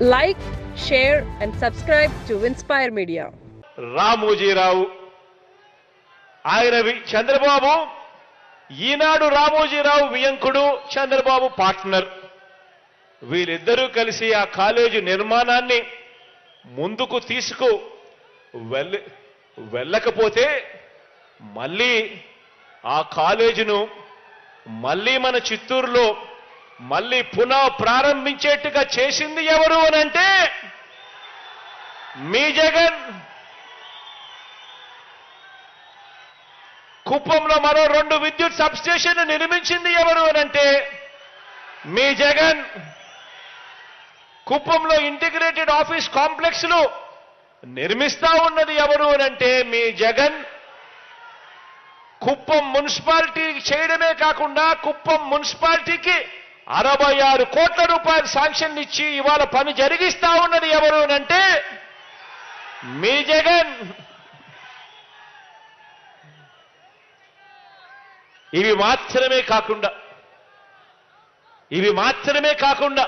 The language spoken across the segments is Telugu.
Like share and subscribe to inspire media Ramoji Rao ఆయన చంద్రబాబు ఈనాడు రామోజీరావు వియంకుడు చంద్రబాబు పార్ట్నర్. వీరిద్దరూ కలిసి ఆ కాలేజీ నిర్మాణాన్ని ముందుకు తీసుకు వెళ్ళ వెళ్ళకపోతే మళ్ళీ ఆ కాలేజీను మళ్ళీ మన చిత్తూరులో మళ్ళీ పునః ప్రారంభించేట్టుగా చేసింది ఎవరు అనంటే మీ జగన్. కుప్పంలో మరో రెండు విద్యుత్ సబ్స్టేషన్ నిర్మించింది ఎవరు అనంటే మీ జగన్. కుప్పంలో ఇంటిగ్రేటెడ్ ఆఫీస్ కాంప్లెక్స్లు నిర్మిస్తా ఉన్నది ఎవరు అనంటే మీ జగన్. కుప్పం మున్సిపాలిటీ చేయడమే కాకుండా కుప్పం మున్సిపాలిటీకి అరవై ఆరు కోట్ల రూపాయలు శాంక్షన్ ఇచ్చి ఇవాళ పని జరిగిస్తా ఉన్నది ఎవరు అంటే మీ జగన్. ఇవి మాత్రమే కాకుండా ఇవి మాత్రమే కాకుండా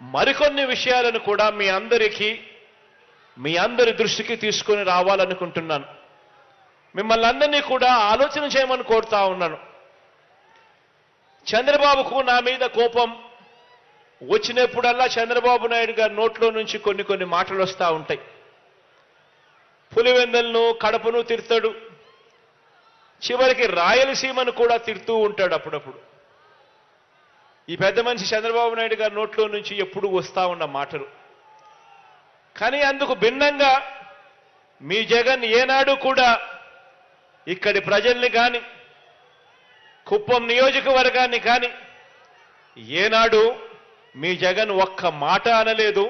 మరికొన్ని విషయాలను కూడా మీ అందరికీ మీ అందరి దృష్టికి తీసుకొని రావాలనుకుంటున్నాను. మిమ్మల్ని అందరినీ కూడా ఆలోచన చేయమని కోరుతా ఉన్నాను. చంద్రబాబుకు నా మీద కోపం వచ్చినప్పుడల్లా చంద్రబాబు నాయుడు గారి నోట్లో నుంచి కొన్ని కొన్ని మాటలు వస్తూ ఉంటాయి. పులివెందలను కడపను తిడతాడు. చివరికి రాయలసీమను కూడా తిడుతూ ఉంటాడు అప్పుడప్పుడు. ఈ పెద్ద మనిషి చంద్రబాబు నాయుడు గారి నోట్లో నుంచి ఎప్పుడు వస్తూ ఉన్న మాటలు. కానీ అందుకు భిన్నంగా మీ జగన్ ఏనాడు కూడా ఇక్కడి ప్రజల్ని కానీ కుప్పం నియోజకవర్గాన్ని కానీ ఏనాడు మీ జగన్ ఒక్క మాట అనలేదు.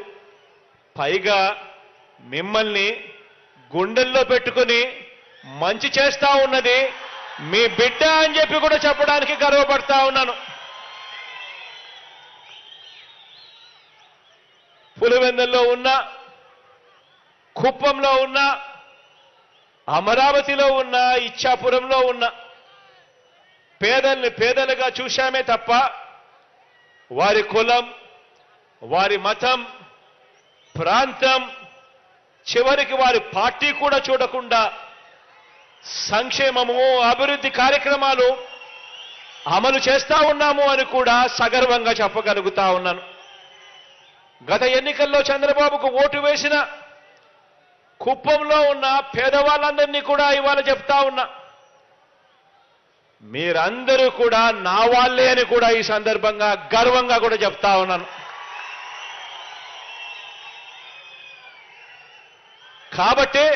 పైగా మిమ్మల్ని గుండెల్లో పెట్టుకుని మంచి చేస్తా ఉన్నది మీ బిడ్డ అని చెప్పి కూడా చెప్పడానికి గర్వపడతా ఉన్నాను. పులివెందుల్లో ఉన్న కుప్పంలో ఉన్న అమరావతిలో ఉన్న ఇచ్చాపురంలో ఉన్న పేదల్ని పేదలుగా చూశామే తప్ప వారి కులం వారి మతం ప్రాంతం చివరికి వారి పార్టీ కూడా చూడకుండా సంక్షేమము అభివృద్ధి కార్యక్రమాలు అమలు చేస్తా ఉన్నాము అని కూడా సగర్వంగా చెప్పగలుగుతా ఉన్నాను. గత ఎన్నికల్లో చంద్రబాబుకు ఓటు వేసిన కుప్పంలో ఉన్న పేదవాళ్ళందరినీ కూడా ఇవాళ చెప్తా ఉన్నా. మీరందరూ కూడా నా వాళ్ళే అని కూడా ఈ సందర్భంగా గర్వంగా కూడా చెప్తా ఉన్నాను. కాబట్టే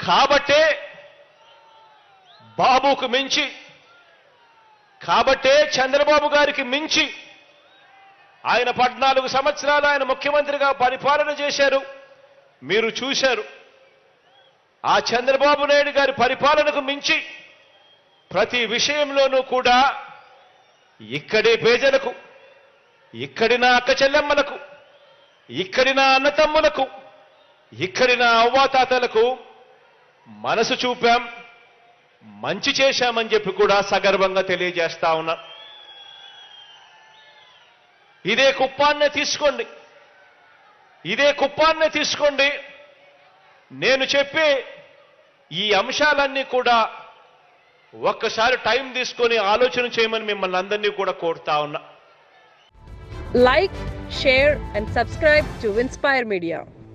కాబట్టే బాబుకు మించి కాబట్టే చంద్రబాబు గారికి మించి ఆయన పద్నాలుగు సంవత్సరాలు ఆయన ముఖ్యమంత్రిగా పరిపాలన చేశారు. మీరు చూశారు. ఆ చంద్రబాబు నాయుడు గారి పరిపాలనకు మించి ప్రతి విషయంలోనూ కూడా ఇక్కడి పేదలకు ఇక్కడి నా అక్క చెల్లెమ్మలకు ఇక్కడి నా అన్నతమ్ములకు ఇక్కడి నా అవ్వాతాతలకు మనసు చూపాం మంచి చేశామని చెప్పి కూడా సగర్వంగా తెలియజేస్తా ఉన్నా. ఇదే కుప్పాన్నే తీసుకోండి. ఇదే కుప్పాన్నే తీసుకోండి. నేను చెప్పే ఈ అంశాలన్నీ కూడా ఒక్కసారి టైం తీసుకొని ఆలోచన చేయమని మిమ్మల్ని అందరినీ కూడా కోరుతా ఉన్నా. Like share and subscribe to inspire media